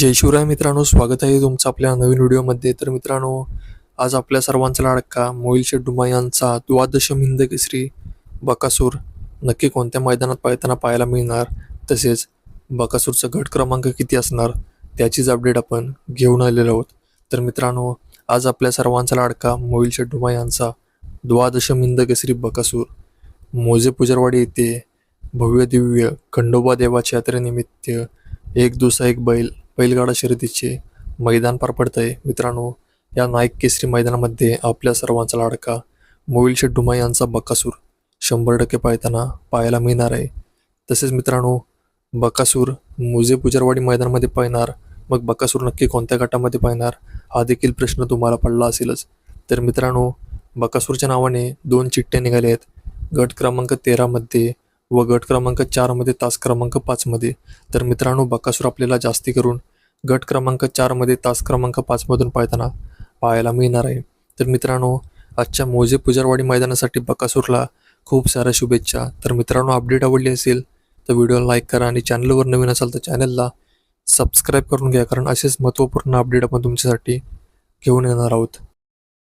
जय शिवराय मित्रांनो स्वागत आहे तुमचं आपल्या नवीन व्हिडिओमध्ये. तर मित्रांनो आज आपल्या सर्वांचा लाडका मोहिल शेड्डुमा यांचा द्वादश हिंद केसरी बकासूर नक्की कोणत्या मैदानात पाळताना पाहायला मिळणार? तसेच बकासूरचा गट क्रमांक किती असणार? त्याचीच अपडेट आपण घेऊन आलेलो आहोत. तर मित्रांनो आज आपल्या सर्वांचा लाडका मोहिल शेड्डुमा यांचा द्वादश हिंद केसरी बकासूर मोजे पुजरवाडी येथे भव्य दिव्य खंडोबा देवाच्या यात्रेनिमित्त एक दुसरा एक बैल बैलगाडा शर्यतीचे मैदान पार पडतंय. मित्रांनो या नाईक केसरी मैदानामध्ये आपल्या सर्वांचा लाडका मोहिल शेड्डुमा यांचा बकासूर शंभर टक्के पाळताना पाहायला मिळणार आहे. तसेच मित्रांनो बकासूर मुझे पुजरवाडी मैदानामध्ये पाहणार मग बकासूर नक्की कोणत्या गटामध्ये पाहणार हा देखील प्रश्न तुम्हाला पडला असेलच. तर मित्रांनो बकासूरच्या नावाने दोन चिठ्ठ्या निघाल्या आहेत. गट क्रमांक तेरामध्ये व गट क्रमांक चारमध्ये तास क्रमांक पाचमध्ये तर मित्रांनो बकासूर आपल्याला जास्ती करून गट क्रमांक चारमध्ये तास क्रमांक पाचमधून पाळताना पाहायला मिळणार आहे. तर मित्रांनो आजच्या मोजे पुजारवाडी मैदानासाठी बकासूरला खूप साऱ्या शुभेच्छा. तर मित्रांनो अपडेट आवडली असेल तर व्हिडिओला लाईक करा आणि चॅनलवर नवीन असाल तर चॅनलला सबस्क्राईब करून घ्या कारण असेच महत्त्वपूर्ण अपडेट आपण तुमच्यासाठी घेऊन येणार आहोत.